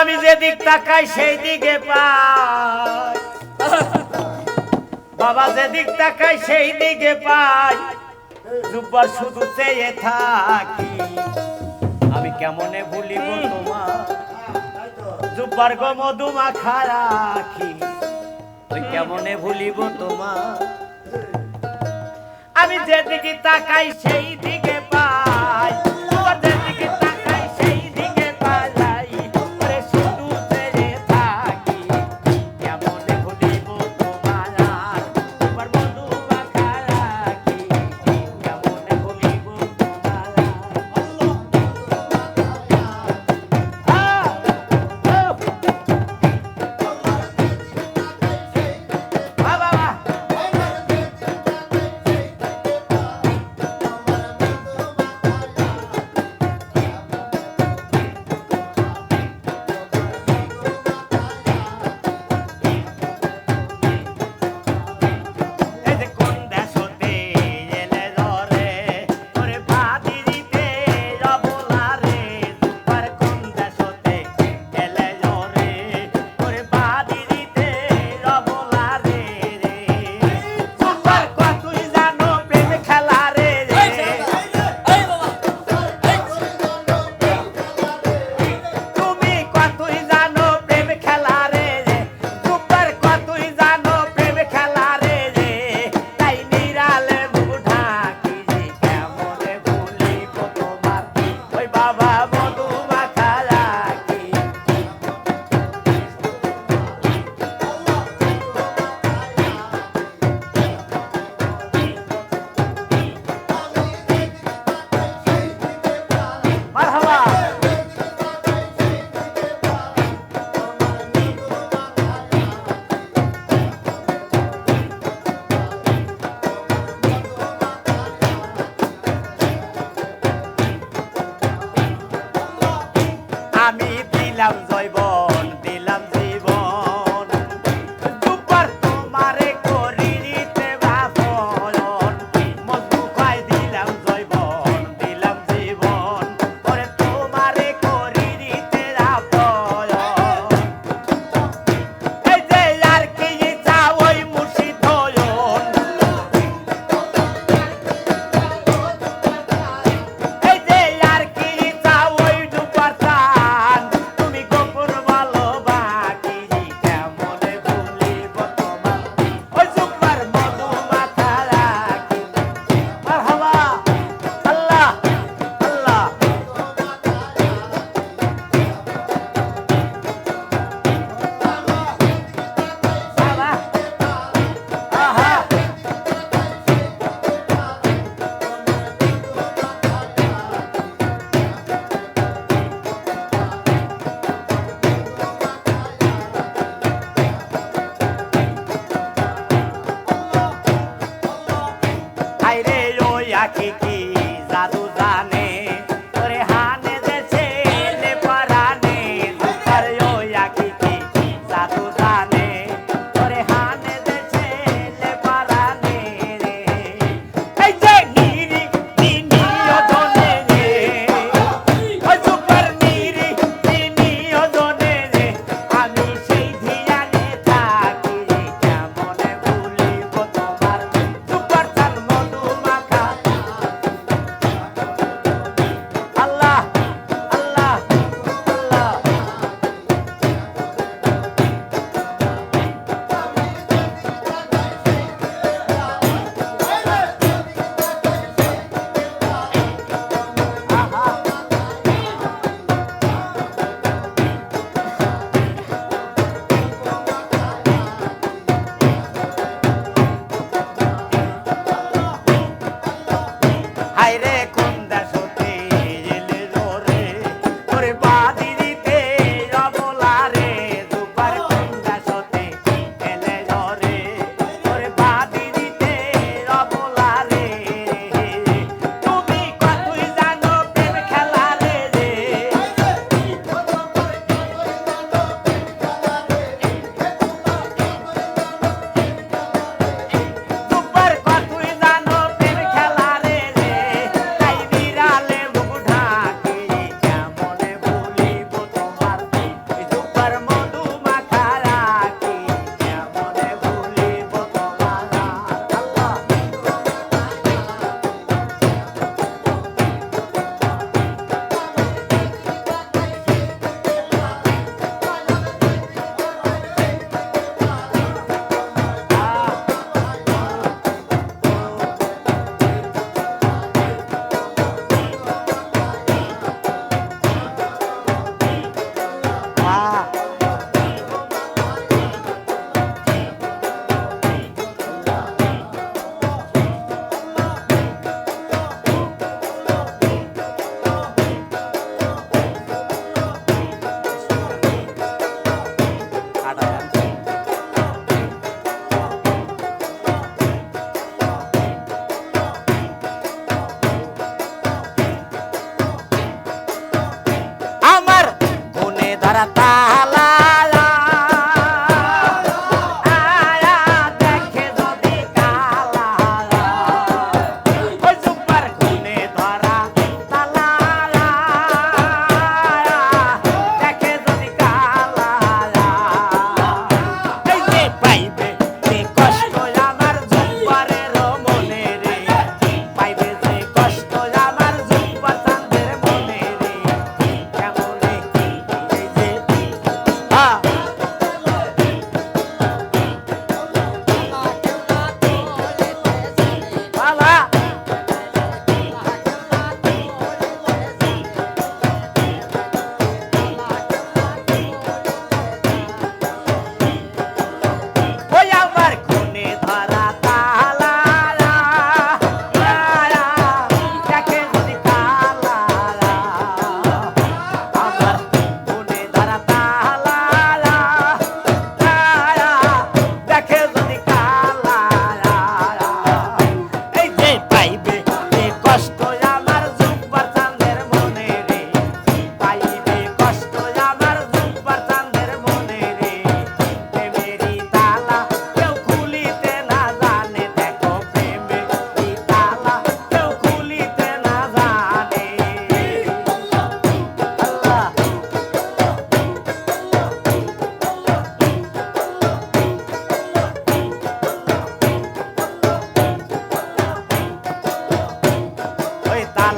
আমি যেদিক তাকাই সেই দিকে পাই। বাবা যেদিক তাকাই সেই দিকে পাই। দুবার শুধু চেয়ে থাকি। আমি কেমনে ভুলিব তোমার দুবার গো মধুমা খারাখি ওই কেমনে ভুলিব তোমার আমি যেদিকে তাকাই সেই দিকে পাই।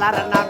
তালার নামটি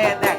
and